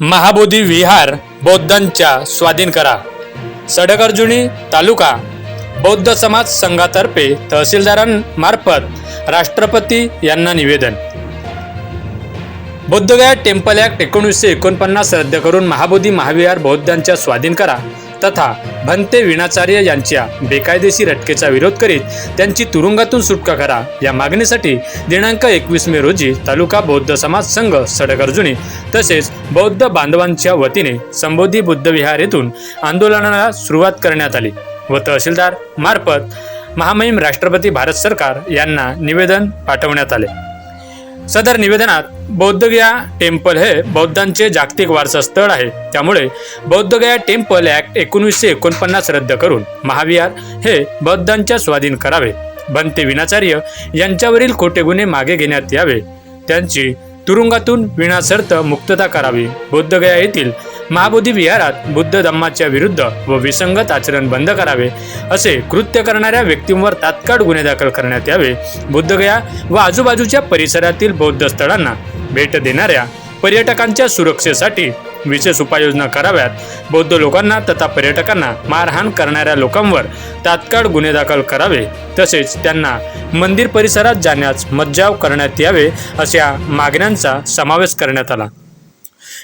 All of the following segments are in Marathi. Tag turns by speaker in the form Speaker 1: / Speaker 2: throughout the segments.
Speaker 1: महाबोधी विहार बौद्धांच्या स्वाधीन करा. सडकर्जुनी तालुका बौद्ध समाज संघातर्फे तहसीलदारांमार्फत राष्ट्रपती यांना निवेदन. बौद्धगया टेम्पल ॲक्ट एकोणीसशे एकोणपन्नास रद्द करून महाबोधी महाविहार बौद्धांच्या स्वाधीन करा. तथा भंते विणाचार्य यांच्या बेकायदेशीर अटकेचा विरोध करीत त्यांची तुरुंगातून सुटका करा या मागणीसाठी दिनांक एकवीस मे रोजी तालुका बौद्ध समाज संघ सडकर्जुनी तसेच बौद्ध बांधवांच्या वतीने संबोधी बुद्ध विहार येथून आंदोलनाला सुरुवात करण्यात आली. व तहसीलदार मार्फत महामहिम राष्ट्रपती भारत सरकार यांना निवेदन पाठवण्यात आले. सदर निवेदनात बौद्धगया टेम्पल हे बौद्धांचे जागतिक वारसा स्थळ आहे. त्यामुळे बौद्धगया टेम्पल ॲक्ट एकोणीसशे एकोणपन्नास रद्द करून महाविहार हे बौद्धांच्या स्वाधीन करावे. बनते विनाचार्य यांच्यावरील खोटे गुन्हे मागे घेण्यात यावे. त्यांची तुरुंगातून विनासर्त मुक्तता करावी. बौद्धगया येथील महाबोधी विहारात बुद्ध धम्माच्या विरुद्ध व विसंगत आचरण बंद करावे असे कृत्य करणाऱ्या व्यक्तींवर तात्काळ गुन्हे दाखल करण्यात यावे बुद्धगया व आजूबाजूच्या परिसरातील बौद्ध स्थळांना भेट देणाऱ्या पर्यटकांच्या सुरक्षेसाठी विशेष उपाययोजना कराव्यात. बौद्ध लोकांना तथा पर्यटकांना मारहाण करणाऱ्या लोकांवर तात्काळ गुन्हे दाखल करावे तसेच त्यांना मंदिर परिसरात जाण्यास मज्जाव करण्यात यावे अशा मागण्यांचा समावेश करण्यात आला.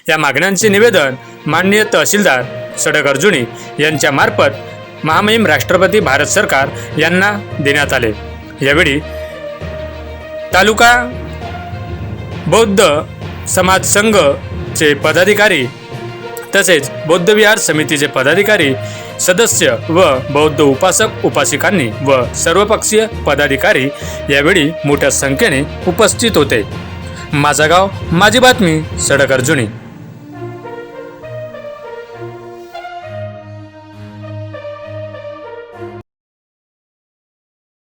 Speaker 1: या मागण्यांचे निवेदन माननीय तहसीलदार सडक अर्जुनी यांच्या मार्फत महामहिम राष्ट्रपती भारत सरकार यांना देण्यात आले. यावेळी तालुका बौद्ध समाज संघचे पदाधिकारी तसेच बौद्ध विहार समितीचे पदाधिकारी सदस्य व बौद्ध उपासक उपासिकांनी व सर्वपक्षीय पदाधिकारी यावेळी मोठ्या संख्येने उपस्थित होते. माझा गाव माझी बातमी सडक अर्जुनी.